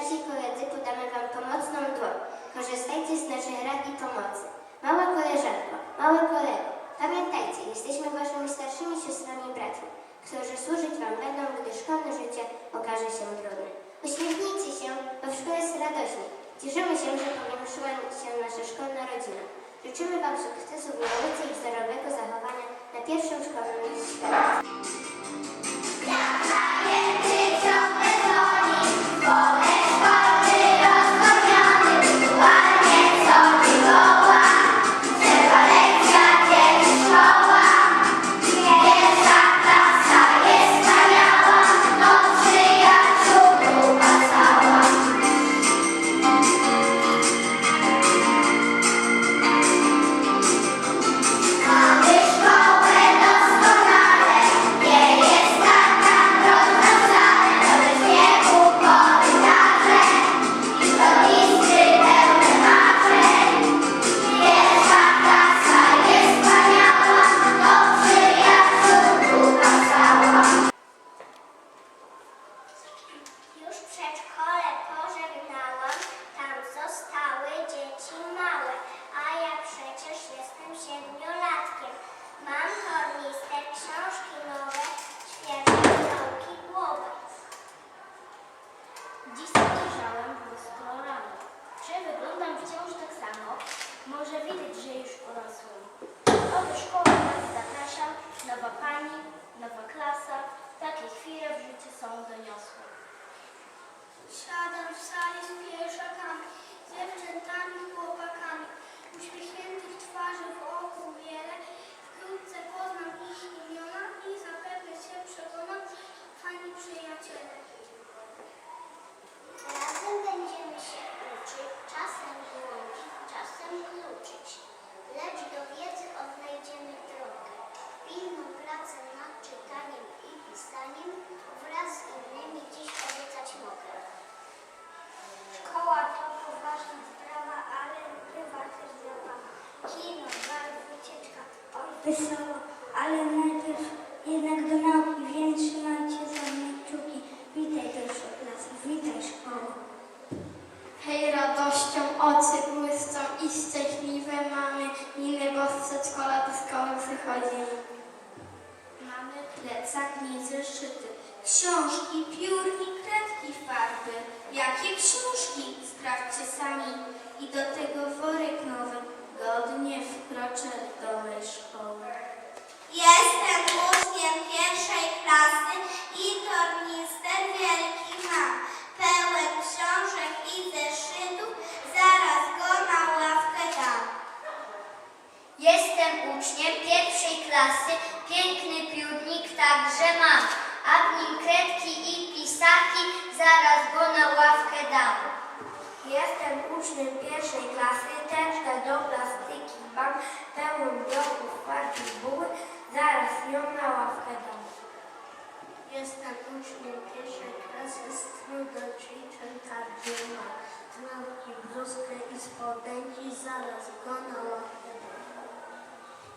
My, starsi koledzy, podamy Wam pomocną dłoń. Korzystajcie z naszych rad i pomocy. Mała koleżanko, mały kolego, pamiętajcie, jesteśmy Waszymi starszymi siostrami i braćmi, którzy służyć Wam będą, gdy szkolne życie okaże się trudne. Uśmiechnijcie się, bo w szkole jest radośnie. Cieszymy się, że powiększyła się nasza szkolna rodzina. Życzymy Wam sukcesów w nauce i wzorowego zachowania na pierwszym szkolnym książki, piór i kredki farby. Jakie książki? Sprawdźcie sami. I do tego worek nowy. Godnie wkroczę do mej szkoły. Jestem uczniem pierwszej klasy i tornister wielki mam. Pełen książek i zeszytów, zaraz go na ławkę dam. Jestem uczniem pierwszej klasy, piękny piórnik także mam. A w nim kredki i pisaki, zaraz go na ławkę dam. Jestem uczniem pierwszej klasy, teczkę do plastyki mam, pełen bloków i buły, zaraz ją na ławkę dam. Jestem uczniem pierwszej klasy, strój do ćwiczeń także mam. Nauki bluzkę i spodenki, zaraz go na ławkę.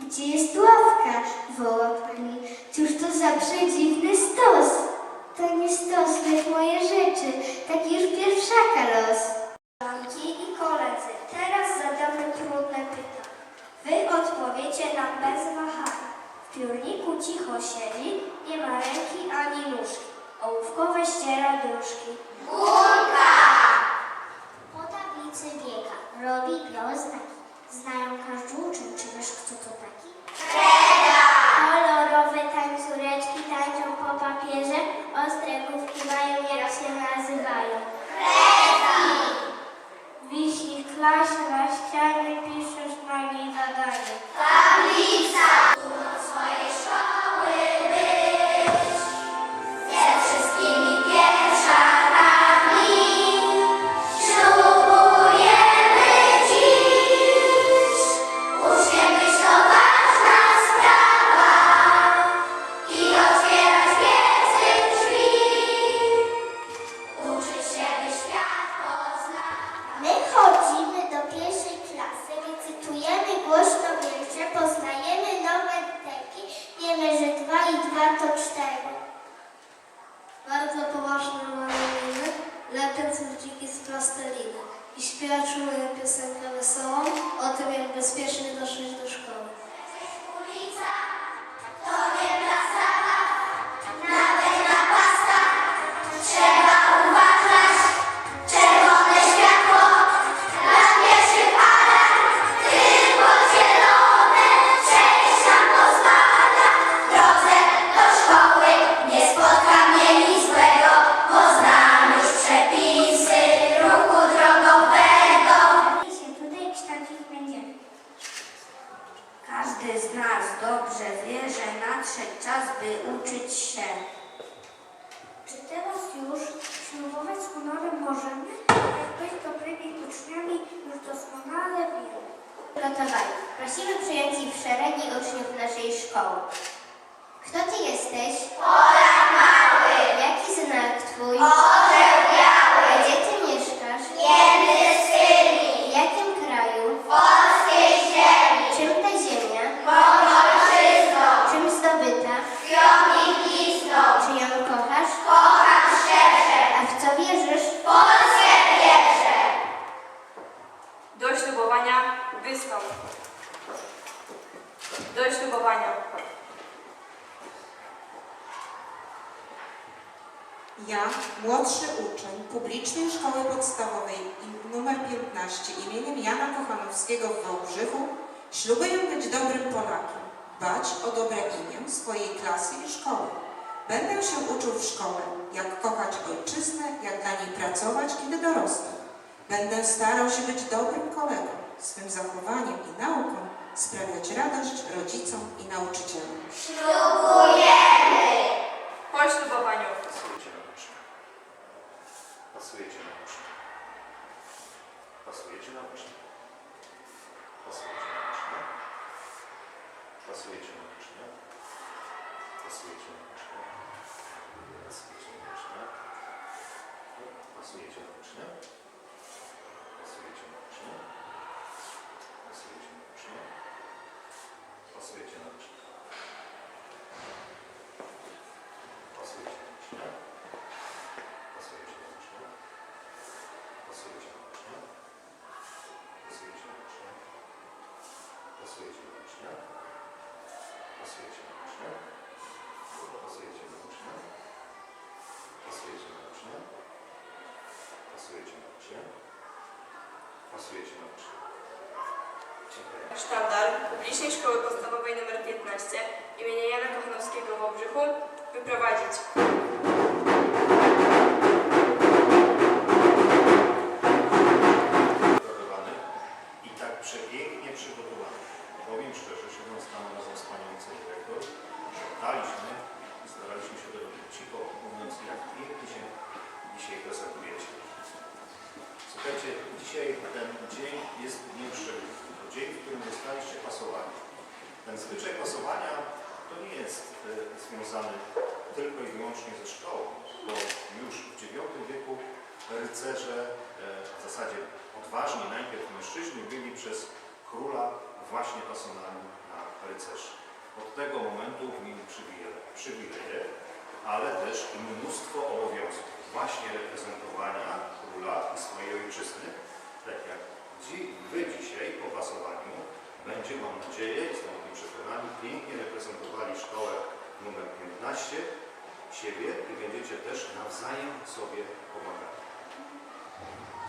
Gdzie jest ławka? woła pani. Cóż to za przedziwny stos? To nie stos, lecz moje rzeczy, taki już pierwszaka los. Koleżanki i koledzy, teraz zadamy trudne pytanie. Wy odpowiecie nam bez wahania. W piórniku cicho siedzi, nie ma ręki ani nóżki. Ołówkowe ściera duszki. Górka! Po tablicy biega, robi znaki. Znają każdy uczeń, czy wiesz kto to taki? Kreda! Kolorowe tańcureczki tańczą po papierze, ostre główki mają, jak się nazywają? Kreda! Wisi klasz na ścianie, piszesz na niej zadanie. Tablica! Zaczynać moją piosenkę wesołą o tym, jak bezpiecznie dotrzeć do szkoły. dobrze wie, że nadszedł czas, by uczyć się. Czy teraz już ślubować z honorem możemy? Jak być dobrymi uczniami, już doskonale wiemy. Lotowali. Prosimy przyjęci w szeregi uczniów naszej szkoły. Kto ty jesteś? Ola Mały! Jaki znak twój? Ola! Młodszy uczeń Publicznej Szkoły Podstawowej nr 15 imieniem Jana Kochanowskiego w Wałbrzychu, ślubuję być dobrym Polakiem, dbać o dobre imię swojej klasy i szkoły. Będę się uczył w szkole, jak kochać ojczyznę, jak dla niej pracować, kiedy dorosnę. Będę starał się być dobrym kolegą, swym zachowaniem i nauką sprawiać radość rodzicom i nauczycielom. Po ślubowaniu Pasujecie na ucznia. Pasujecie na ucznia. Pasujecie na ucznia. Pasujecie na ucznia. Pasujecie na ucznia. Pasujecie na ucznia. Pasujecie na ucznia. Na ucznia. Pasujecie na ucznia. Dziękuję. sztandar Publicznej Szkoły Podstawowej nr 15 imienia Jana Kochanowskiego w Wałbrzychu wyprowadzić. Najpierw mężczyźni byli przez króla właśnie pasowani na rycerzy. Od tego momentu mieli przywileje, ale też mnóstwo obowiązków właśnie reprezentowania króla i swojej ojczyzny, tak jak wy dzisiaj po pasowaniu będzie, mam nadzieję, jestem o tym przekonany, pięknie reprezentowali szkołę numer 15, siebie i będziecie też nawzajem sobie pomagali.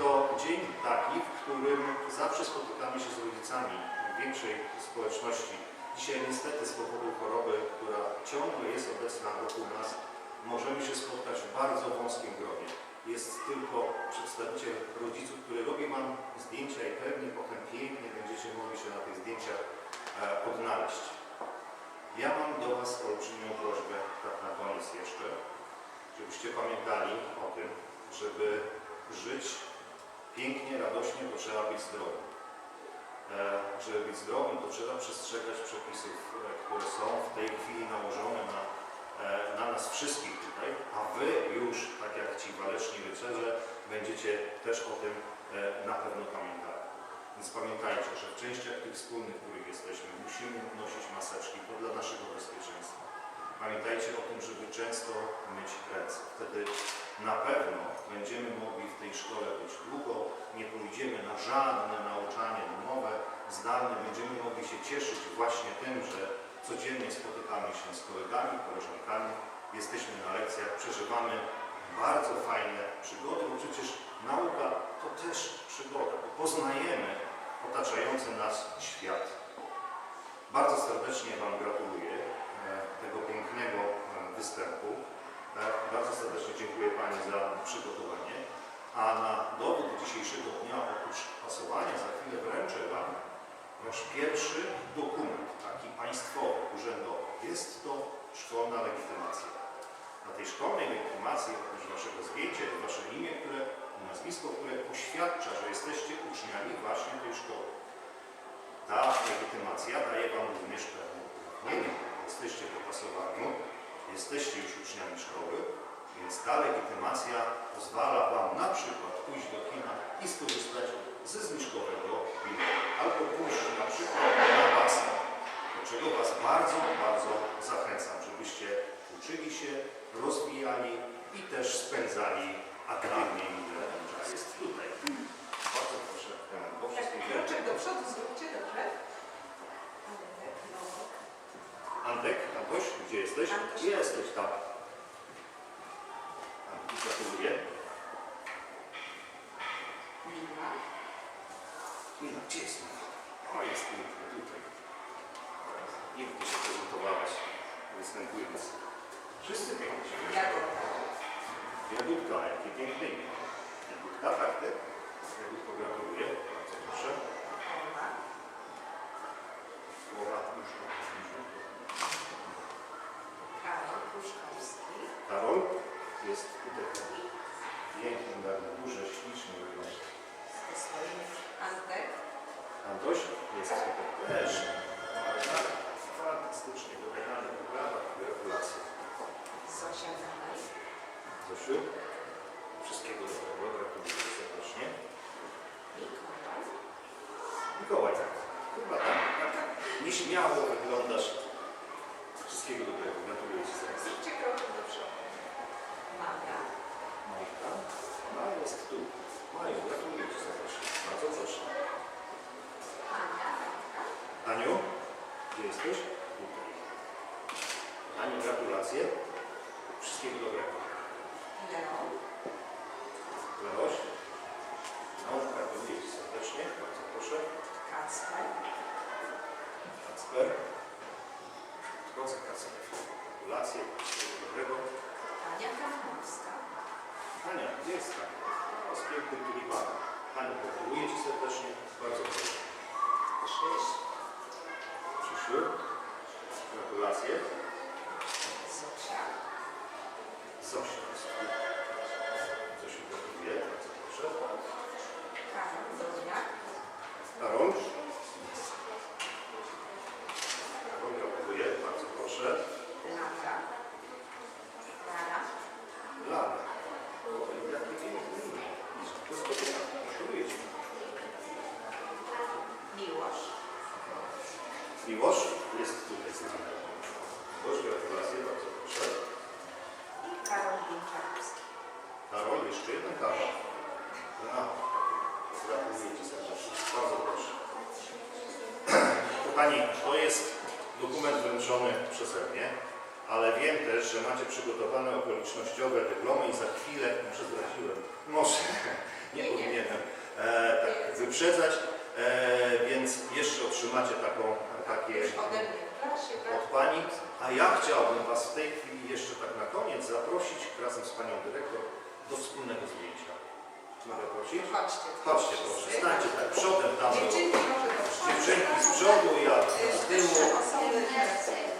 To dzień taki, w którym zawsze spotykamy się z rodzicami większej społeczności. Dzisiaj niestety z powodu choroby, która ciągle jest obecna wokół nas, możemy się spotkać w bardzo wąskim gronie. Jest tylko przedstawiciel rodziców, który robi Wam zdjęcia i pewnie potem pięknie będziecie mogli się na tych zdjęciach e, odnaleźć. Ja mam do Was olbrzymią prośbę, tak na koniec jeszcze, żebyście pamiętali o tym, żeby żyć pięknie, radośnie, to trzeba być zdrowym. E, Żeby być zdrowym, to trzeba przestrzegać przepisów, e, które są w tej chwili nałożone na, e, na nas wszystkich tutaj, a Wy już, tak jak ci waleczni rycerze, będziecie też o tym na pewno pamiętali. Więc pamiętajcie, że w częściach tych wspólnych, w których jesteśmy, musimy nosić maseczki, to dla naszego bezpieczeństwa. Pamiętajcie o tym, żeby często myć ręce. Wtedy na pewno będziemy mogli w tej szkole być długo, nie pójdziemy na żadne nauczanie domowe, zdalne, będziemy mogli się cieszyć właśnie tym, że codziennie spotykamy się z kolegami, koleżankami, jesteśmy na lekcjach, przeżywamy bardzo fajne przygody, bo przecież nauka to też przygoda, bo poznajemy otaczający nas świat. Bardzo serdecznie Wam gratuluję pięknego e, występu. E, Bardzo serdecznie dziękuję Pani za przygotowanie. A na dowód dzisiejszego dnia, oprócz pasowania, za chwilę wręczę Wam Wasz pierwszy dokument, taki państwowy, urzędowy. Jest to szkolna legitymacja. Na tej szkolnej legitymacji, oprócz Waszego zdjęcia, jest Wasze imię, które, nazwisko, które poświadcza, że jesteście uczniami właśnie tej szkoły. Ta legitymacja daje Wam również pewne uprawnienia. Jesteście po pasowaniu, jesteście już uczniami szkoły, więc ta legitymacja pozwala Wam na przykład pójść do kina i skorzystać ze zniżkowego biletu. Albo pójść na przykład na basen, do czego Was bardzo, bardzo zachęcam, żebyście uczyli się, rozwijali i też spędzali aktywnie czas jest tutaj. Antoś, gdzie jesteś? Antoś. Jesteś, tak. A, gratuluję. Nina. Nina, gdzie jest Nina? O, jest Nina, tutaj. Pięknie się prezentowałaś, występując. Wszyscy pięknie. Jagódka. Jagódka, jakie piękne imię. Jagódka, tak, tak. ty? Jagódka, gratuluję. Antoś jest tutaj też. Ale tak, fantastycznie wybrany, brawa, gratulacje. Zosia Dalej. Zosiu, wszystkiego dobrego, gratuluję serdecznie. Mikołaj. Mikołaj, tak, chyba tak, tak, nieśmiało wyglądasz. Wszystkiego dobrego, gratuluję Ci serdecznie. Zróbcie krok do przodu. Maga. Majka, Maja jest tu. Maju, gratuluję Ci serdecznie. Bardzo proszę. Ania. Antka. Aniu, gdzie jesteś? Tutaj. Aniu, gratulacje. Wszystkiego dobrego. Leon. Leoś, no, gratuluję Ci serdecznie. Bardzo proszę. Kacper. Kacper. Drodzy Kacper, gratulacje. Wszystkiego dobrego. Ania Kachnowska. Ania, gdzie jest Ania? O, z pięknym tulipanem. Aniu, gratuluję Ci serdecznie. Bardzo proszę. Krzyś. Krzysiu, gratulacje. Zosia. Zosia jest tu. Zosiu, gratuluję. Bardzo proszę. Karol Doniak. Karol. Karol, gratuluję. Bardzo proszę. Lata. Lara. Lana. O, jakie piękne imię. Gospodarza, gratuluję Ci. Miłosz. Miłosz jest tutaj z nami. Miłosz, gratulacje. Bardzo proszę. I Karol Bięczarowski. Karol, jeszcze jeden Karol. A, gratuluję Ci serdecznie. Bardzo proszę. Kochani, to jest dokument wręczony przeze mnie, ale wiem też, że macie przygotowane okolicznościowe dyplomy i za chwilę, może zdradziłem, może, nie powinienem e, tak wyprzedzać, e, więc jeszcze otrzymacie taką, takie tak? od Pani, a ja chciałbym Was w tej chwili jeszcze tak na koniec zaprosić razem z Panią Dyrektor do wspólnego zdjęcia. Mogę prosić? Chodźcie. Chodźcie proszę, stańcie tak przodem tam do Dziewczynki może do przodu. dziewczynki z przodu, ja z tyłu. Osoby.